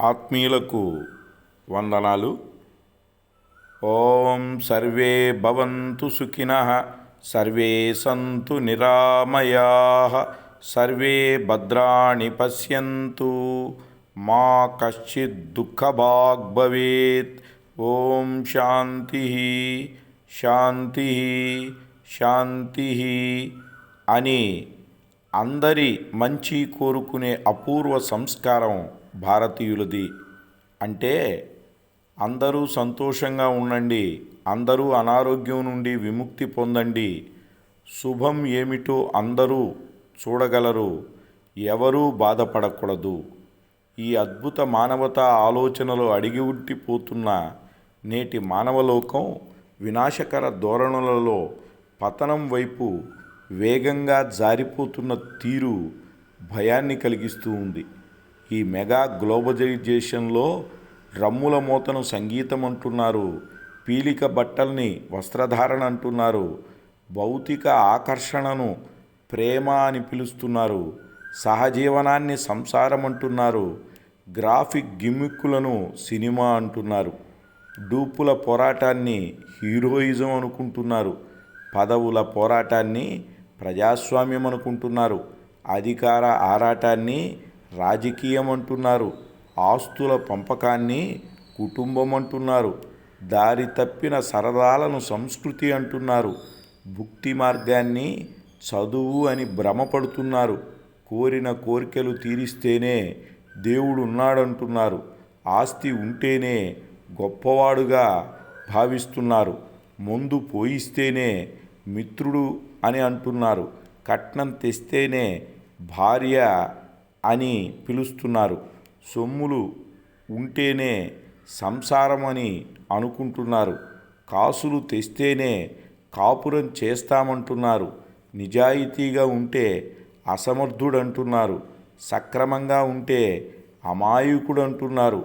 ఆత్మీయులకు వందనాలు. ఓం సర్వే భవంతు సుఖిన సర్వే సంతు నిరామయా సర్వే భద్రాణి పశ్యంతు. మా కశ్చిత్ దుఃఖభాగ్ భవేత్. ఓం శాంతి శాంతి శాంతి అని అందరి మంచి కోరుకునే అపూర్వ సంస్కారం భారతీయులది. అంటే అందరూ సంతోషంగా ఉండండి అందరూ అనారోగ్యం నుండి విముక్తి పొందండి. శుభం ఏమిటో అందరూ చూడగలరు ఎవరూ బాధపడకూడదు. ఈ అద్భుత మానవతా ఆలోచనలు అడిగి ఉట్టిపోతున్న నేటి మానవలోకం వినాశకర ధోరణులలో పతనం వైపు వేగంగా జారిపోతున్న తీరు భయాన్ని కలిగిస్తూ ఉంది. ఈ మెగా గ్లోబలైజేషన్లో డ్రమ్ముల మూతను సంగీతం అంటున్నారు పీలిక బట్టల్ని వస్త్రధారణ అంటున్నారు భౌతిక ఆకర్షణను ప్రేమ అని పిలుస్తున్నారు సహజీవనాన్ని సంసారం అంటున్నారు గ్రాఫిక్ గిమ్మిక్కులను సినిమా అంటున్నారు డూపుల పోరాటాన్ని హీరోయిజం అనుకుంటున్నారు పదవుల పోరాటాన్ని ప్రజాస్వామ్యం అనుకుంటున్నారు అధికార ఆరాటాన్ని రాజకీయం అంటున్నారు ఆస్తుల పంపకాన్ని కుటుంబం అంటున్నారు దారి తప్పిన సరదాలను సంస్కృతి అంటున్నారు. భుక్తి మార్గాన్ని చదువు అని భ్రమపడుతున్నారు. కోరిన కోరికలు తీరిస్తేనే దేవుడు ఉన్నాడంటున్నారు ఆస్తి ఉంటేనే గొప్పవాడుగా భావిస్తున్నారు. ముందు పోయిస్తేనే మిత్రుడు అని అంటున్నారు. కట్నం తెస్తేనే భార్య అని పిలుస్తున్నారు. సొమ్ములు ఉంటేనే సంసారం అని అనుకుంటున్నారు. కాసులు తెస్తేనే కాపురం చేస్తామంటున్నారు. నిజాయితీగా ఉంటే అసమర్థుడు అంటున్నారు సక్రమంగా ఉంటే అమాయకుడు అంటున్నారు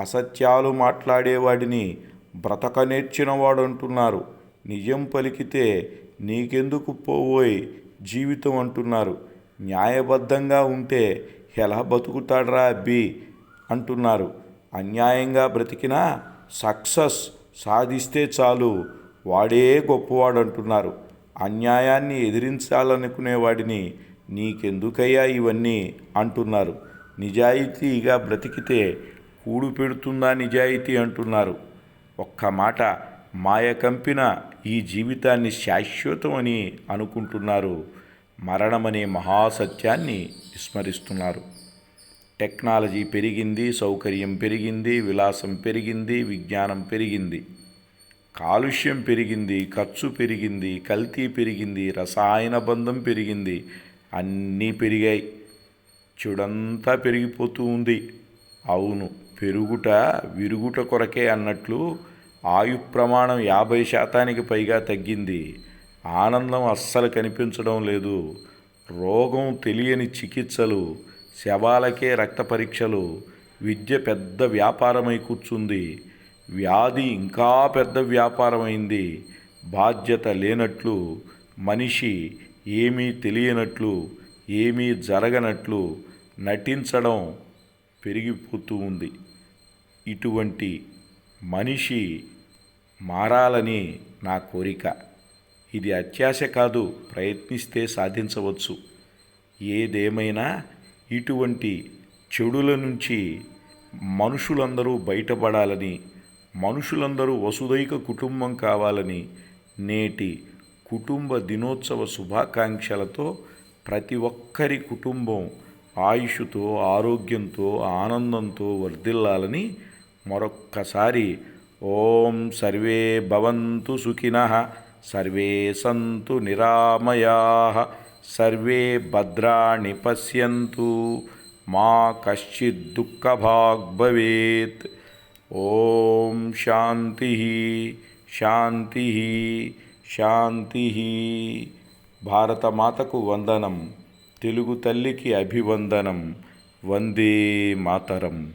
అసత్యాలు మాట్లాడేవాడిని బ్రతక నేర్చినవాడు అంటున్నారు నిజం పలికితే నీకెందుకు పోవోయ్ జీవితం అంటున్నారు. న్యాయబద్ధంగా ఉంటే ఎలా బతుకుతాడ్రా అబ్బి? అంటున్నారు. అన్యాయంగా బ్రతికినా సక్సెస్ సాధిస్తే చాలు. వాడే గొప్పవాడు అంటున్నారు అన్యాయాన్ని ఎదిరించాలనుకునేవాడిని నీకెందుకయ్యా ఇవన్నీ? అంటున్నారు. నిజాయితీగా బ్రతికితే కూడు పెడుతుందా నిజాయితీ అంటున్నారు. ఒక్క మాట మాయ కంపిన ఈ జీవితాన్ని శాశ్వతమని అనుకుంటున్నారు. మరణమనే మహాసత్యాన్ని విస్మరిస్తున్నారు. టెక్నాలజీ పెరిగింది సౌకర్యం పెరిగింది విలాసం పెరిగింది విజ్ఞానం పెరిగింది. కాలుష్యం పెరిగింది ఖర్చు పెరిగింది కల్తీ పెరిగింది రసాయన బంధం పెరిగింది అన్నీ పెరిగాయి. చెడంతా పెరిగిపోతూ ఉంది. అవును పెరుగుట విరుగుట కొరకే అన్నట్లు ఆయు ప్రమాణం యాభై శాతానికి పైగా తగ్గింది. ఆనందం అస్సలు కనిపించడం లేదు. రోగం తెలియని చికిత్సలు శవాలకే రక్త పరీక్షలు విద్య పెద్ద వ్యాపారమై కూర్చుంది. వ్యాధి ఇంకా పెద్ద వ్యాపారమైంది. బాధ్యత లేనట్లు మనిషి ఏమీ తెలియనట్లు ఏమీ జరగనట్లు నటించడం పెరిగిపోతూ ఉంది. ఇటువంటి మనిషి మారాలని నా కోరిక. ఇది అత్యాశ కాదు ప్రయత్నిస్తే సాధించవచ్చు. ఏదేమైనా ఇటువంటి చెడుల నుంచి మనుషులందరూ బయటపడాలని మనుషులందరూ వసుదైక కుటుంబం కావాలని నేటి కుటుంబ దినోత్సవ శుభాకాంక్షలతో ప్రతి ఒక్కరి కుటుంబం ఆయుషుతో ఆరోగ్యంతో ఆనందంతో వర్ధిల్లాలని మరొక్కసారి ఓం సర్వే భవంతు సుఖినః. సర్వే సంతు నిరామయా సర్వే భద్రాణి పశ్యంతు మా కశ్చిత్ దుఃఖభాగ్ భవేత్. ఓం శాంతి శాంతి శాంతి. భారతమాతకు వందనం తెలుగు తల్లికి అభివందనం వందే మాతరం.